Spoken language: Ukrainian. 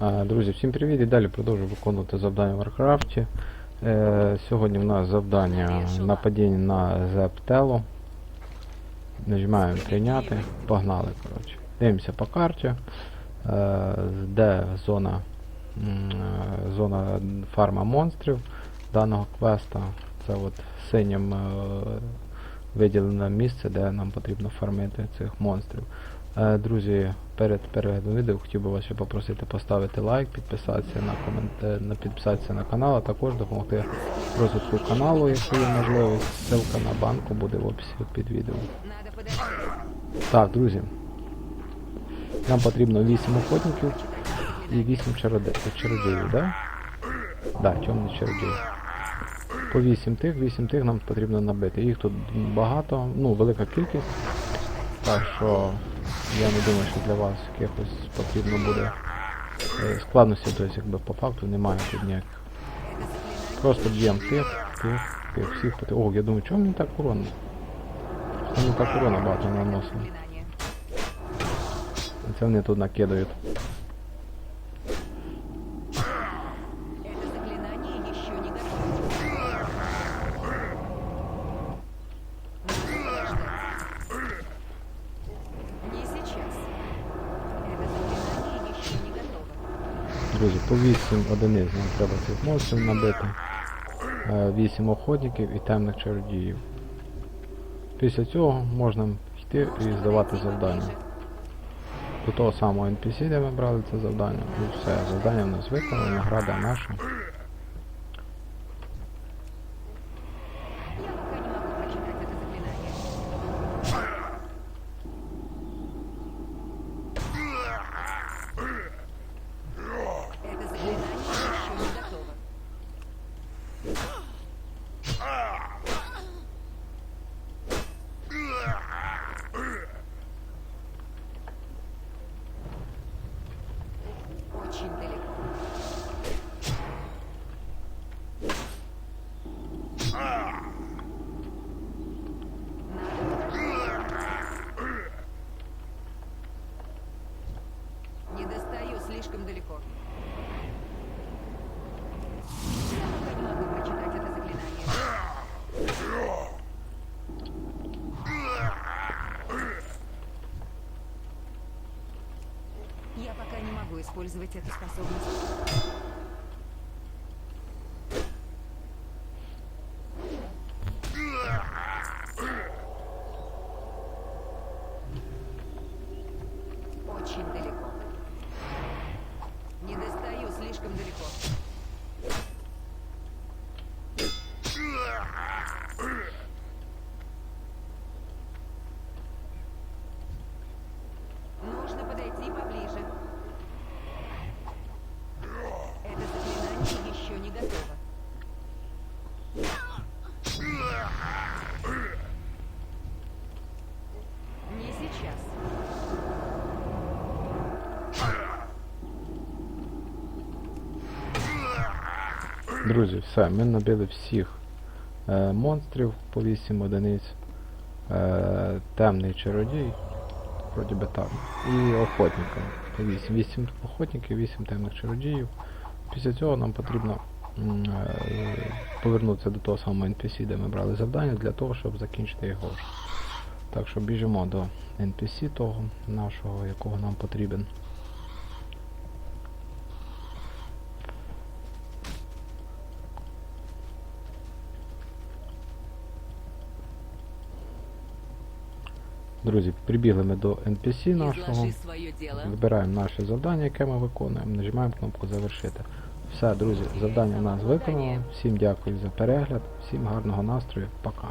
Друзі, всім привіт і далі продовжую виконувати завдання в Варкрафті. Е, Сьогодні в нас завдання нападіння на Зептело. Нажимаємо прийняти. Погнали, коротше. Дивимося по карті. Е, Де зона, е, зона фарма монстрів даного квеста. Це от синім виділене місце, де нам потрібно фармити цих монстрів. Е, Друзі, перед переглядом відео хотів би вас ще попросити поставити лайк, підписатися на комент... е, підписатися на канал, а також допомогти розвитку каналу, якщо є можливість. Ссылка на банку буде в описі під відео. Так, друзі. Нам потрібно 8 охотників і 8 чароде- чародіїв, да? Да, темний чародій. По 8 тих, 8 тих нам потрібно набити. Їх тут багато, ну, велика кількість. Так що я не думаю, що для вас якось потрібно буде е, складності, тобто якби по факту немає тут ніяких. Просто б'ємо тих, тих, тих, всіх. поти- О, я думаю, чому мені так урон? Мені так урона багато наносили. Це вони тут накидають. Друзі, по 8 одиниць нам треба цих монстрів набити. 8 охотників і темних чародіїв. Після цього можна йти і здавати завдання. До того самого NPC, де ми брали це завдання. І все, завдання в нас виконано, награда наша. Слишком далеко. Я пока не могу использовать эту способность. Очень далеко. Не достаю слишком далеко. Нужно подойти поближе. Это заклинание еще не готово. Не сейчас. Друзі, все, ми набили всіх е, монстрів по 8 одиниць. Е, темний чародій. Вроді би так. І охотника. По 8. 8 охотників, 8 темних чародіїв. Після цього нам потрібно е, повернутися до того самого NPC, де ми брали завдання, для того, щоб закінчити його. Так що біжимо до NPC того нашого, якого нам потрібен. Друзі, прибігли ми до NPC нашого. Вибираємо наше завдання, яке ми виконуємо, нажимаємо кнопку завершити. Все, друзі, завдання у нас виконано. Всім дякую за перегляд, всім гарного настрою, пока.